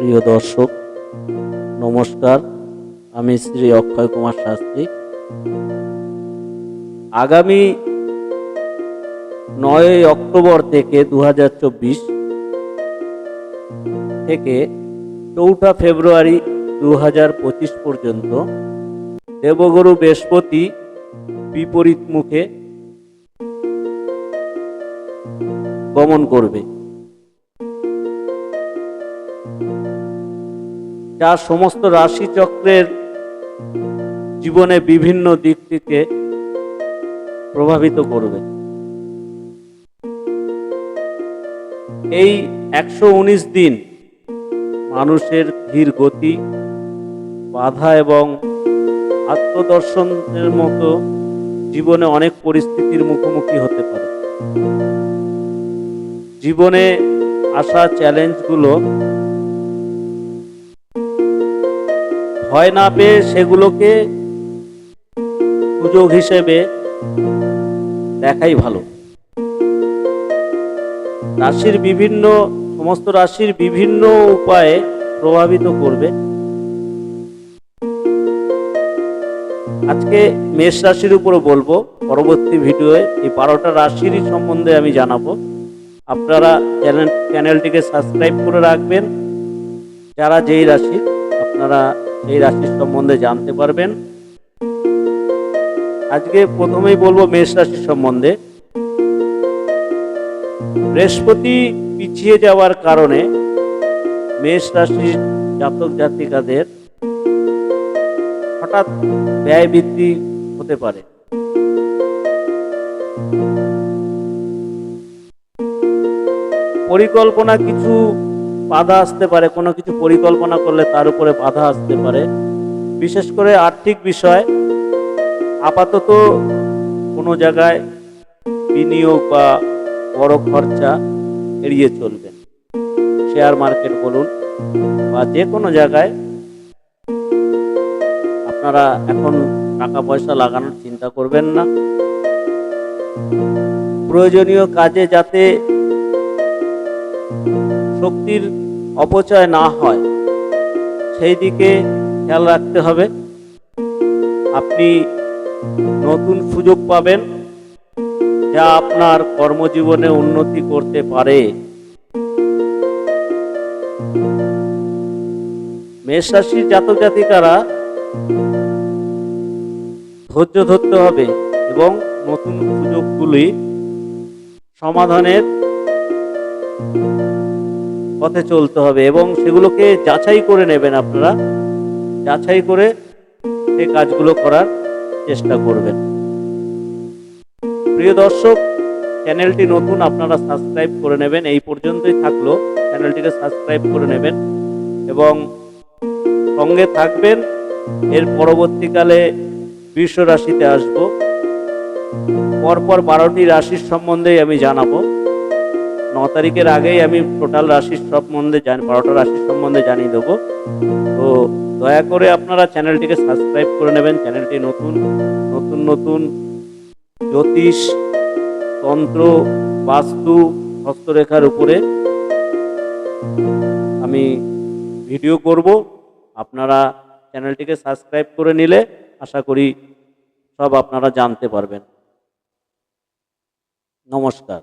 প্রিয় দর্শক, নমস্কার। আমি শ্রী অক্ষয় কুমার শাস্ত্রী। আগামী নয় অক্টোবর থেকে দু হাজার চব্বিশ থেকে চৌঠা ফেব্রুয়ারি দু হাজার পঁচিশ পর্যন্ত দেবগুরু বৃহস্পতি বিপরীত মুখে গমন করবে। যা সমস্ত রাশিচক্রের জীবনে বিভিন্ন দিক থেকে প্রভাবিত করবে। এই একশো উনিশ দিন মানুষের ধীর গতি, বাধা এবং আত্মদর্শনের মতো জীবনে অনেক পরিস্থিতির মুখোমুখি হতে পারে। জীবনে আসা চ্যালেঞ্জগুলো ভয় না পেয়ে সেগুলোকে সুযোগ হিসেবে দেখাই ভালো। রাশির বিভিন্ন, সমস্ত রাশির বিভিন্ন উপায়ে প্রভাবিত করবে। আজকে মেষ রাশির উপরে বলব, পরবর্তী ভিডিওয়ে এই বারোটা রাশির সম্বন্ধে আমি জানাব। আপনারা চ্যানেল, চ্যানেলটিকে সাবস্ক্রাইব করে রাখবেন। যারা যেই রাশি আপনারা সেই রাশির সম্বন্ধে জানতে পারবেন। আজকে প্রথমেই বলব মেষ রাশির সম্বন্ধে। বৃহস্পতি পিছিয়ে যাওয়ার কারণে মেষ রাশির জাতক জাতিকাদের হঠাৎ ব্যয় বৃদ্ধি হতে পারে। পরিকল্পনা কিছু বাধা আসতে পারে, কোনো কিছু পরিকল্পনা করলে তার উপরে বাধা আসতে পারে। বিশেষ করে আর্থিক বিষয়, আপাতত কোনো জায়গায় বিনিয়োগ বা বড় খরচা এড়িয়ে চলবেন শেয়ার মার্কেট বলুন বা যে কোনো জায়গায় আপনারা এখন টাকা পয়সা লাগানোর চিন্তা করবেন না। প্রয়োজনীয় কাজে যাতে শক্তির অপচয় না হয়, সেই দিকে খেয়াল রাখতে হবে। আপনি নতুন সুযোগ পাবেন যা আপনার কর্মজীবনে উন্নতি করতে পারে। মেষ রাশির জাতক জাতিকারা ধৈর্য ধরতে হবে এবং নতুন সুযোগগুলি সমাধানের পথে চলতে হবে এবং সেগুলোকে যাচাই করে নেবেন আপনারা। যাচাই করে সেই কাজগুলো করার চেষ্টা করবেন। প্রিয় দর্শক, চ্যানেলটি নতুন আপনারা সাবস্ক্রাইব করে নেবেন। এই পর্যন্তই থাকল। চ্যানেলটিকে সাবস্ক্রাইব করে নেবেন এবং সঙ্গে থাকবেন। এর পরবর্তীকালে বৃষ রাশিতে আসব। পরপর বারোটি রাশির সম্বন্ধেই আমি জানাব। ন তারিখের আগেই আমি টোটাল রাশির সম্বন্ধে জানি, বারোটা রাশির সম্বন্ধে জানিয়ে দেবো। তো দয়া করে আপনারা চ্যানেলটিকে সাবস্ক্রাইব করে নেবেন, চ্যানেলটি নতুন নতুন নতুন জ্যোতিষ, তন্ত্র, বাস্তু, হস্তরেখার উপরে আমি ভিডিও করব। আপনারা চ্যানেলটিকে সাবস্ক্রাইব করে নিলে আশা করি সব আপনারা জানতে পারবেন। নমস্কার।